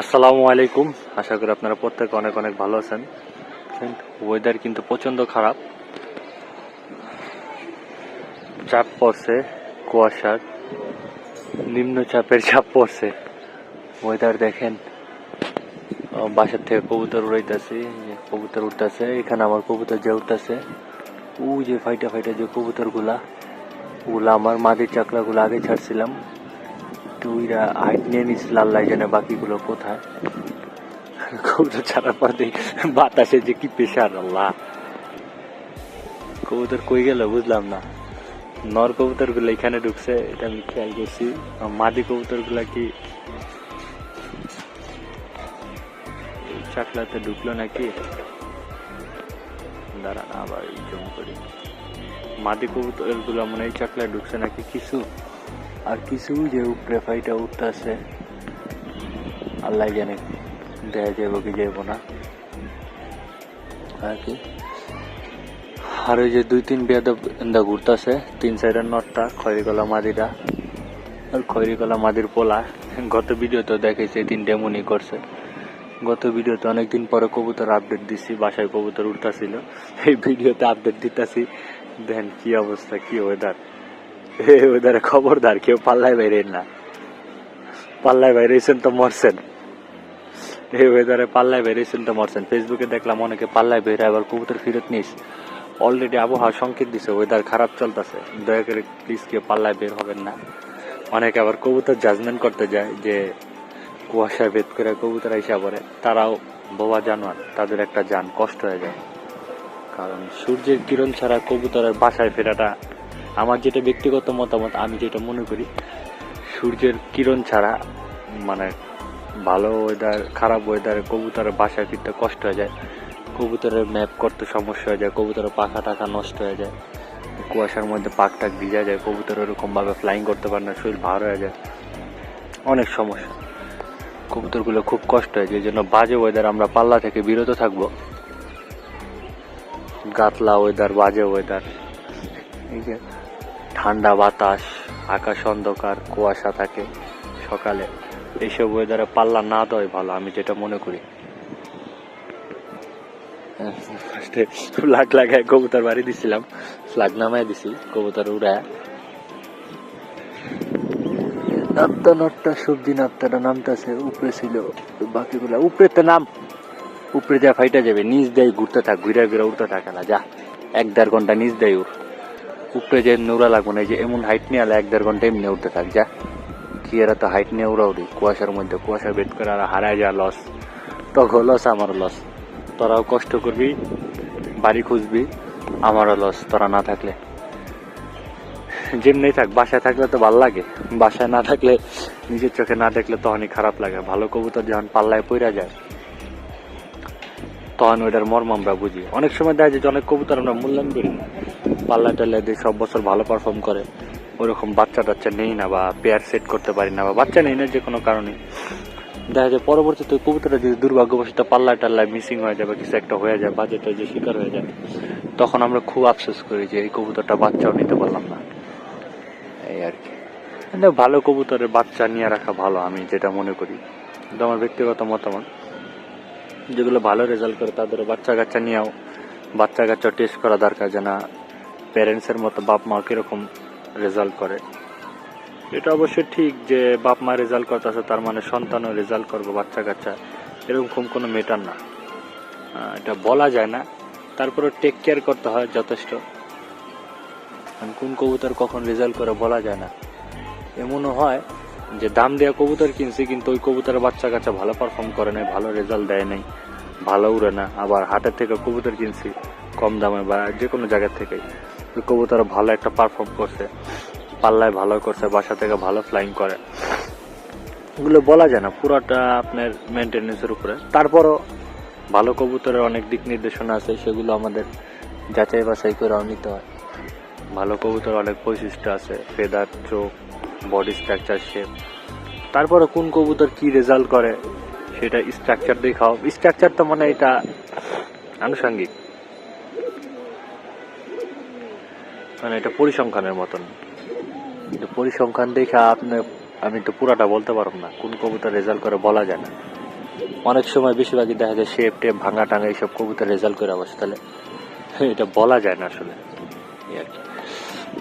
আসসালামু আলাইকুম। আশা করি আপনারা প্রত্যেকে অনেক অনেক ভালো আছেন। ওয়েদার কিন্তু প্রচণ্ড খারাপ। চাপ পড়ছে কুয়াশার। নিম্নচাপের চাপ পড়ছে। ওয়েদার দেখেন। বাসার থেকে কবুতর উড়াইতেছে কবুতর উঠতেছে এখানে আমার কবুতর যে উঠতেছে ও যে ফাইটা ফাইটা যে কবুতরগুলা ওগুলা আমার মাদের চাকলা গুলো আগে ছাড়ছিলাম। তো ওইরা হাইট নিয়ে নিছিল আল্লাহ জানে বাকিগুলো কোথায়? কবুতর ছাড়ার পর বাতাসে যে কি পেশার, আল্লাহ। কবুতর কই গেল বুঝলাম না। নর কবুতরগুলো এখানে ঢুকছে, এটা আমি খেয়াল করছি। মাদি কবুতরগুলা কি চাকলাতে ঢুকলো নাকি? দাঁড়ান আবার জম করি। মাদি কবুতরগুলা মনে হয় চাকলায় ঢুকছে নাকি, কিছু আর কিছু যে উপরে ফাইটা উঠতেছে, আল্লাহ জানে দেখা যাব কি যাব না। আর কি? আর ওই যে দুই তিন বিয়াদ দা ঘুরতেছে, তিন সাইডের নটটা, খয়রিকলা মাদিরা আর খয়রিকলা মাদির পোলা। গত ভিডিওতে দেখেছে তিনটে মুনি করছে। গত ভিডিওতে অনেকদিন পরে কবুতর আপডেট দিছি, বাসায় কবুতর উঠতেছিল। এই ভিডিওতে আপডেট দিতেছি, দেন কি অবস্থা, কি ওয়েদার এই ওয়েদারে খবরদার, কেউ পাল্লায় বাইরে না। পাল্লায় বাইরেছেন তো মরছেন। এই ওয়েদারে পাল্লায় বেরিয়েছেন তো মরছেন। ফেসবুকে দেখলাম অনেকে পাল্লায় বেরে আবার কবুতর ফেরত নিস। অলরেডি আবহাওয়া সংকেত দিছে ওয়েদার খারাপ চলতেছে। দয়া করে প্লিজ কেউ পাল্লায় বের হবেন না। অনেকে আবার কবুতর জাজমেন্ট করতে যায় যে কুয়াশায় ভেদ করে কবুতর আইসা পড়ে। তারাও বোবা জানোয়ার, তাদের একটা যান, কষ্ট হয়ে যায়। কারণ সূর্যের কিরণ ছাড়া কবুতরের বাসায় ফেরাটা আমার যেটা ব্যক্তিগত মতামত, আমি যেটা মনে করি, সূর্যের কিরণ ছাড়া মানে ভালো ওয়েদার খারাপ ওয়েদারে কবুতরের বাসায় ফিরতে কষ্ট হয়ে যায়। কবুতরের ম্যাপ করতে সমস্যা হয়ে যায়, কবুতরের পাখা টাকা নষ্ট হয়ে যায়। কুয়াশার মধ্যে পাক টাক ভিজা যায়, কবুতর ওরকমভাবে ফ্লাইং করতে পারে না, শরীর ভার হয়ে যায়। অনেক সমস্যা। কবুতরগুলো খুব কষ্ট হয়, যে জন্য বাজে ওয়েদার আমরা পাল্লা থেকে বিরত থাকব। গাতলা ওয়েদার বাজে ওয়েদার এই যে ঠান্ডা বাতাস, আকাশ অন্ধকার, কুয়াশা থাকে সকালে। এইসব ওয়েদারে পাল্লা না দেওয়াই ভালো, আমি যেটা মনে করি। ফার্স্টে লাগায় কবুতর বাড়ি দিছিলাম ফ্লাগ নামাই দিছি, কবুতর উড়ায়। নাপ্তা নটটা, সবজি নাপ্তাটা নামতেছে, উপরে ছিল বাকিগুলা। উপরে তো নাম, উপরে যা ফাইটা যাবে, নিচ দেয় ঘুরতে থাক, ঘুরে ঘুরে উঠতে থাকে না, যা, এক দেড় ঘণ্টা নিচ দেয় উঠ উপরে যে নোরা লাগবে না, এই যে এমন হাইট নিয়ে আলে এক দেড় ঘণ্টা এমনি উঠতে থাক, যা। কি এরা তো হাইট নিয়ে উড়াউড়ি কুয়াশার মধ্যে কুয়াশা বেট করে আর হারায় যা লস তখন লস আমার লস তোরাও কষ্ট করবি, বাড়ি খুঁজবি, আমারও লস তোরা না থাকলে। যেমনি থাক, বাসায় থাকলে তো ভালো লাগে। বাসায় না থাকলে, নিজের চোখে না দেখলে তখনই খারাপ লাগে। ভালো কবুতর যখন পাল্লায় পইরা যায় তখন ওইটার মর্ম আমরা বুঝি। অনেক সময় দেখা যায় যে অনেক কবুতর আমরা মূল্যায়ন করি পাল্লা টাল্লা দিয়ে সব বছর ভালো পারফর্ম করে। ওরকম বাচ্চা টাচ্চা নেই না বা পেয়ার সেট করতে পারি না বা বাচ্চা নেই না যে কোনো কারণে। দেখা যায় পরবর্তীতে ওই কবুতরটা যদি দুর্ভাগ্যবশত পাল্লা টাল্লায় মিসিং হয়ে যায় বা কিছু একটা হয়ে যায় বাজেটের যে শিকার হয়ে যায়, তখন আমরা খুব আফসোস করি যে এই কবুতরটা বাচ্চাও নিতে পারলাম না। এই আর কি। ভালো কবুতরের বাচ্চা নিয়ে রাখা ভালো, আমি যেটা মনে করি। কিন্তু আমার ব্যক্তিগত মতামত। যেগুলো ভালো রেজাল্ট করে তাদের বাচ্চা কাচ্চা নিয়েও বাচ্চা কাচ্চা টেস্ট করা দরকার যে না প্যারেন্টসের মতো বাপ মা কীরকম রেজাল্ট করে। এটা অবশ্যই ঠিক যে বাপ মা রেজাল্ট করতেছে, তার মানে সন্তানও রেজাল্ট করব বাচ্চা কাচ্চা এরকম কোনো মেটার না। এটা বলা যায় না। তারপরে টেক কেয়ার করতে হয় যথেষ্ট। কোন কবুতর কখন রেজাল্ট করে বলা যায় না। এমনও হয় যে দাম দেওয়া কবুতর কিনছি, কিন্তু ওই কবুতরের বাচ্চা কাচ্চা ভালো পারফর্ম করে নাই, ভালো রেজাল্ট দেয় নাই, ভালো উড়ে না। আবার হাটের থেকে কবুতর কিনছি, কম দামে বা যে কোনো জায়গা থেকে ওই কবুতর ভালো একটা পারফর্ম করছে, পাল্লায় ভালো করছে, বাসা থেকে ভালো ফ্লাইং করে। এগুলো বলা যায় না, পুরোটা আপনার মেনটেনেন্সের উপরে। তারপরও ভালো কবুতরের অনেক দিক নির্দেশনা আছে, সেগুলো আমাদের যাচাই বাছাই করেও নিতে হয়। ভালো কবুতর অনেক বৈশিষ্ট্য আছে, ফেদার, চোখ বডি স্ট্রাকচার শেপ তারপরে কোন কবুতর কি রেজাল্ট করে, সেটা স্ট্রাকচার দেখাও। স্ট্রাকচার তো মানে এটা আনুষঙ্গিক। মানে এটা পরিসংখ্যানের মতন। কিন্তু পরিসংখ্যান দেখা আপনি, আমি তো পুরাটা বলতে পারব না, কোন কবুতর রেজাল্ট করে বলা যায় না। অনেক সময় বেশিরভাগই দেখা যায় শেপ টেপ ভাঙা, টাঙা, এইসব কবুতর রেজাল্ট করে বসে তাহলে এটা বলা যায় না আসলে। এই আর কি।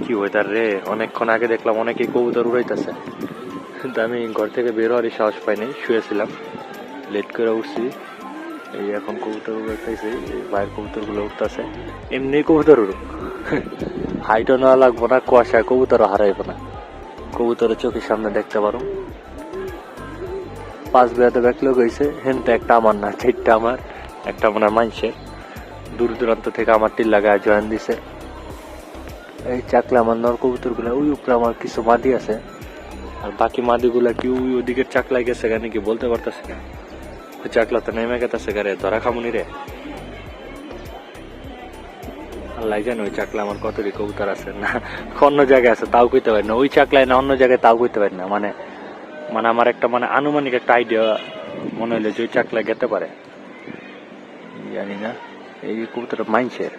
কি ওয়েদার রে? অনেকক্ষণ আগে দেখলাম অনেকেই কবুতর উড়াইতেছে। কিন্তু আমি ঘর থেকে বের হওয়ারই সাহস পাইনি, শুয়েছিলাম। লেট করে উঠছি। এই এখন কবুতর উড়াইতেছি বাইরের কবুতরগুলো উঠতেছে এমনি কবুতর উড়ুক। হাইটও নেওয়া লাগবো না, কুয়াশায় কবুতরও হারাইবো না। কবুতরের চোখের সামনে দেখতে পারো। পাঁচ বিয়াতে ব্যাক লোক হয়েছে হেনতে একটা আমার না, চারটা আমার, একটা হয় মাইনসের দূর দূরান্ত থেকে আমার টিল লাগায় জয়েন দিছে। এই চাকলা আমার নর কবুতরগুলা ওই উপরে আমার কিছু মাদি আছে। আর বাকি মাদি গুলা কি ওই ওদিকে চাকলায় গেছে কেন কি বলতে পারতেছে না। ওই চাকলা তো নেমে গেছে গারে ধরা খামুনি রে। আল্লাহ জানে ওই চাকলা আমার কতটি কবুতর আছে। না, অন্য জায়গায় আছে, তাও কইতে পারি না। ওই চাকলায় না, অন্য জায়গায় তাও কইতে পারি না। মানে মানে আমার একটা মানে আনুমানিক একটা আইডিয়া মনে হইল যে ওই চাকলায় গেতে পারে। জানি না, এই কবুতর মাইনসের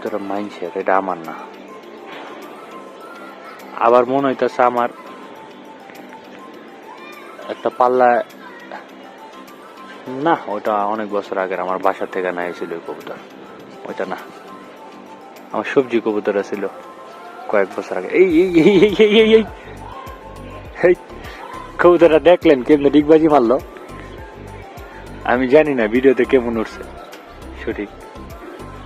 কবুতর মাইনসের এটা আমার না। আবার মনে হইতেছে আমার একটা পাল্লা, না, ওটা অনেক বছর আগের, আমার বাসা থেকে না ছিল ওই কবুতর। ওইটা না, আমার সবজি কবুতর ছিল কয়েক বছর আগে। এই এই এই এই এই এই, কবুতরটা দেখলেন কেমনে ডিগবাজি মারলো? আমি জানি না ভিডিওতে কেমন উঠছে, সঠিক।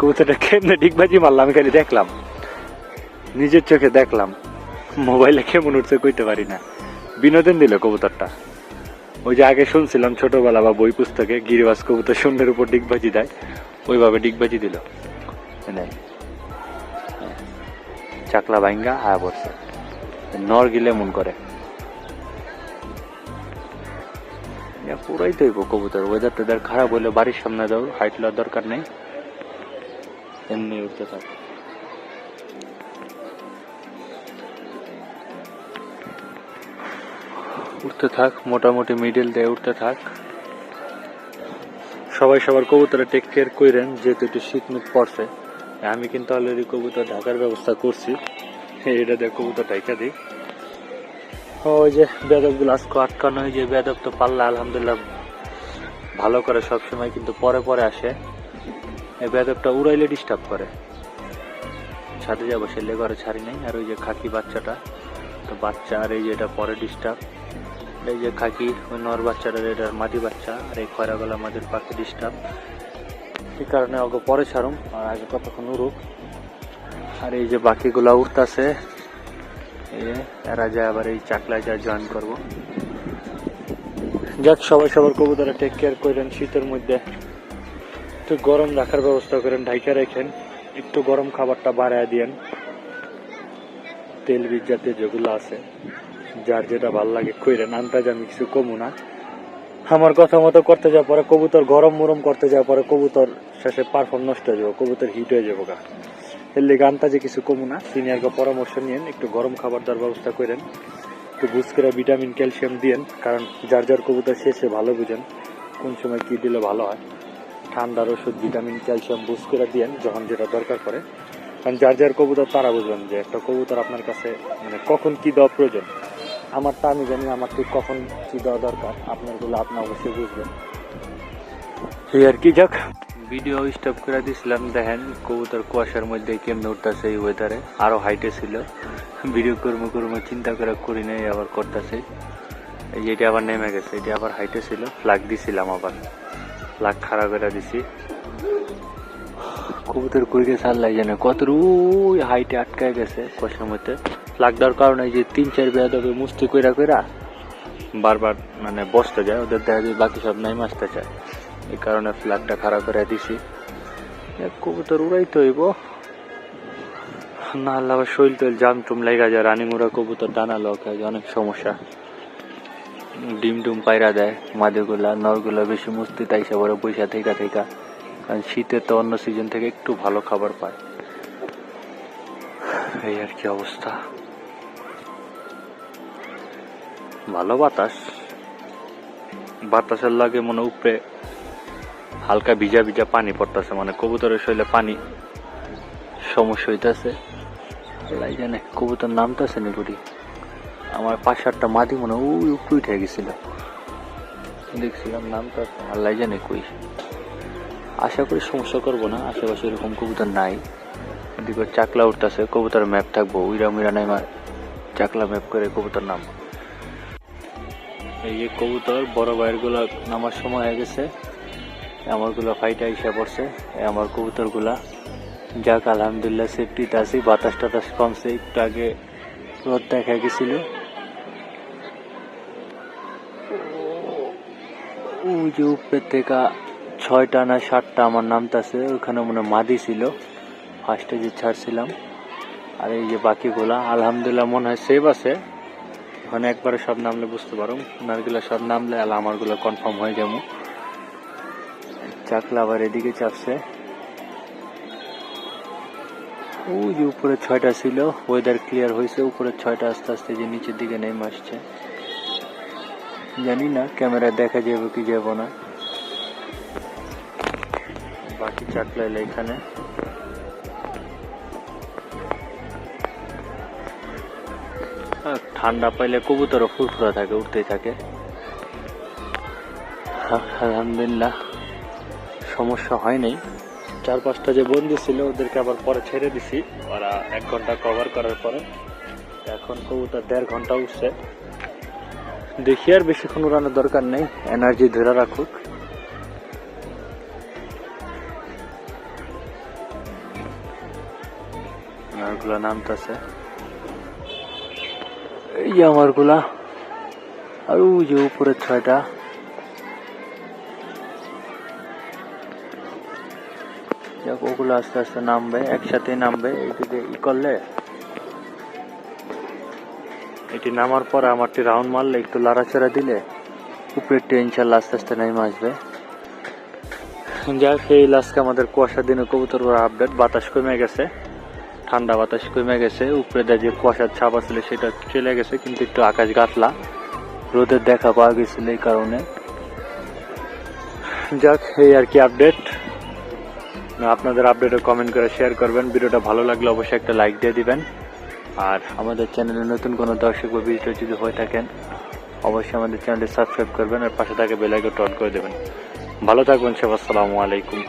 কবুতরটা কেমনে ডিগবাজি মারলো, আমি খালি দেখলাম। নিজের চোখে দেখলাম, মোবাইলে কেমন উঠছে কইতে পারি না। বিনোদন দিল কবুতরটা। ওই যে আগে শুনছিলাম ছোটবেলা বা বই পুস্তকে গিরিবাস কবুতর শূন্যের উপর ডিগবাজি দেয়, ওইভাবে ডিগবাজি দিল। মানে চাকলা ভাঙ্গা আয়া পড়ছে। নর গিলে মন করে। পুরাই তো কবুতর। ওয়েদার টেদার খারাপ হলে বাড়ির সামনে দাও হাইট লওয়ার দরকার নেই। এমনি উঠতে থাক। উঠতে থাক, মোটামুটি মিডিল দিয়ে উঠতে থাক। সবাই সবার কবুতরে টেক কেয়ার কইরেন, যেহেতু একটু শীত মুখ পড়ছে। আমি কিন্তু অলরেডি কবুতর ঢাকার ব্যবস্থা করছি। এটা দিয়ে কবুতর ঢাকা দিই। ওই যে বেদকগুলো আজকে আটকানো যে বেদক তো পাল্লা, আলহামদুলিল্লাহ, ভালো করে সবসময় কিন্তু পরে পরে আসে। এই বেদকটা উড়াইলে ডিস্টার্ব করে। ছাদে যাব সেলে ঘরে ছাড়ি নাই। আর ওই যে খাকি বাচ্চাটা, তো বাচ্চা আর এই যে এটা পরে ডিস্টার্ব এই যে খাকি, ওই নর বাচ্চাটা এটার মাটি বাচ্চা, আর এই খয়রা গলা মাদির পাখি ডিস্টার্ব এই কারণে ওকে পরে ছাড়ুম, আর আগে কতক্ষণ উড়ুক। আর এই যে বাকিগুলা উঠতাছে এরা যায় আবার এই চাকলায় যা জয়েন করব। যাক, সবাই সবার কবুতরা টেক কেয়ার করেন শীতের মধ্যে। একটু গরম রাখার ব্যবস্থা করেন, ঢাইকা রেখেন, একটু গরম খাবারটা বাড়ায় দিয়েন। তেল বীজ জাতীয় যেগুলো আছে, যার যেটা ভালো লাগে কইরেন, আন্দাজ আমি কিছু কমু না। আমার কথা মতো করতে যাওয়ার পরে কবুতর গরম মরম করতে যাওয়ার পরে কবুতর শেষে পারফর্ম নষ্ট হয়ে যাব, কবুতর হিট হয়ে যাব গা। এর লেগে আন্দাজে কিছু কমু না সিনিয়রকে পরামর্শ নিয়েন, একটু গরম খাবার দেওয়ার ব্যবস্থা করেন। একটু বুঝ করে ভিটামিন ক্যালসিয়াম দিয়েন, কারণ যার যার কবুতর শেষে ভালো বুঝেন, কোন সময় কি দিলে ভালো হয়। ঠান্ডার ওষুধ, ভিটামিন, ক্যালসিয়াম বুঝ করে দিয়েন যখন যেটা দরকার পড়ে। কারণ যার যার কবুতর তারা বুঝবেন যে একটা কবুতর আপনার কাছে মানে কখন কি দেওয়া প্রয়োজন। আমার তা আমি জানি, আমার ঠিক কখন কি দেওয়া দরকার, আপনারগুলো আপনি অবশ্যই বুঝবেন। এই আর কি, যাক। ভিডিও স্টপ করে দিয়েছিলাম দেখেন কবুতর কুয়াশার মধ্যে কেমনে উঠতেছে এই ওয়েদারে আরও হাইটে ছিল। ভিডিও কর্ম কর্ম চিন্তা করে করি নাই, আবার করতেছে। এই যে এটা আবার নেমে গেছে, এটা আবার হাইটে ছিল ফ্লাগ দিছিলাম আবার। ফ্লাগ খারাপ করে দিছি। কবুতর কই গেছে আল্লাহ জানে, কত রুই হাইটে আটকায় গেছে কুয়াশার মধ্যে। ফ্লাগ দেওয়ার কারণে যে তিন, চার বেয়াদবে মুস্তি কইরা কইরা বারবার মানে বসতে যায়, ওদের দেখা যায় বাকি সব নাই মাসতে চায়। এই কারণে ফ্ল্যাগটা খারাপ করে দিছি। কবুতর উড়াই তো হইব। না, আল্লাহ শৈল তৈল জাম টুম লেগা যায় রানী মুড়া কবুতর ডানা লক অনেক সমস্যা। ডিম টুম পায়রা দেয় মাদেগুলা নরগুলা বেশি মুস্তি তাইসা বড় পয়সা থেকে থেকে কারণ শীতে তো অন্য সিজন থেকে একটু ভালো খাবার পায়। এই আর কি অবস্থা। ভালো বাতাস। বাতাসের লাগে মনে উপরে হালকা ভিজা ভিজা পানি পড়তেছে মানে কবুতরের শরীরে পানি সমস্যা হইতেছে। জানে, কবুতর নামতেছে নি বুড়ি আমার পাশে একটা মাদি মনে ওই উপরে উঠে গেছিল। দেখছিলাম নামটা, আল্লাহ জানে কই। আশা করি সমস্যা করব না, আশেপাশে এরকম কবুতর নাই। এদিকে চাকলা উঠতেছে কবুতর ম্যাপ থাকব। উইরা মুইরা নাই চাকলা ম্যাপ করে কবুতর নাম। এই যে কবুতর, বড় ভাইয়েরগুলা নামার সময় হয়ে গেছে। আমারগুলা ফাইটা এসে পড়ছে। আমার কবুতরগুলা যাক, আলহামদুলিল্লাহ সেফটিতে আছি বাতাস টাতাস কমছে। একটু আগে রোদ দেখা গেছিল। ওই যে উপরের থেকে ছয়টা না সাতটা আমার নামতাছে, ওখানে মনে মাদি ছিল। ফার্স্টে যে ছাড়ছিলাম। আর এই যে বাকিগুলা, আলহামদুলিল্লাহ মনে হয় সেভ আছে। ওখানে একবারে সব নামলে বুঝতে পারো। ওনারগুলো সব নামলে আর আমারগুলো কনফার্ম হয়ে যাব। চাকলা আবার এদিকে চাপছে। ওই যে উপরে ছয়টা ছিল ওয়েদার ক্লিয়ার হয়েছে, উপরে ছয়টা আস্তে আস্তে যে নিচের দিকে নেমে আসছে। জানি না ক্যামেরায় দেখা যাবে কি যাব না। বাকি চাকলা এলো এখানে ঠান্ডা পাইলে কবুতরও ফুরফুরা থাকে উঠতেই থাকে। আলহামদুলিল্লাহ, সমস্যা হয় নাই। চার পাঁচটা যে বন্দি ছিল, ওদেরকে আবার পরে ছেড়ে দিছি। ওরা এক ঘণ্টা কভার করার পরে, এখন কবুতর দেড় ঘণ্টা উঠছে দেখি আর বেশিক্ষণ উড়ানোর দরকার নেই। এনার্জি ধরে রাখুক। ওনারগুলো নামতেছে। এই আমারগুলা। আর ওই যে উপরে ছয়টা। ওগুলো আস্তে আস্তে নামবে একসাথে নামবে। এদিকে ই করলে এটি নামার পর আমারটি রাউন্ড মারলে একটু লাড়াচাড়া দিলে উপরেরটি ইনশাল্লাহ আস্তে আস্তে নেমে আসবে। যাক, এই লাস্টে আমাদের কুয়াশার দিনে কবুতর করা আপডেট বাতাস কমে গেছে, ঠান্ডা বাতাস কমে গেছে। উপরে যে কুয়াশার ছাপ আসলে সেটা চলে গেছে, কিন্তু একটু আকাশ গাতলা রোদের দেখা পাওয়া গেছিল এই কারণে। যাক, এই আর কি আপডেট আপনাদের আপডেটে কমেন্ট করে শেয়ার করবেন। ভিডিওটা ভালো লাগলে অবশ্যই একটা লাইক দিয়ে দিবেন। আর আমাদের চ্যানেলে নতুন কোনো দর্শক বা ভিডিও যদি হয়ে থাকেন, অবশ্যই আমাদের চ্যানেলটি সাবস্ক্রাইব করবেন আর পাশে থাকে বেলাইকে টন করে দেবেন। ভালো থাকবেন সব আসসালামু আলাইকুম।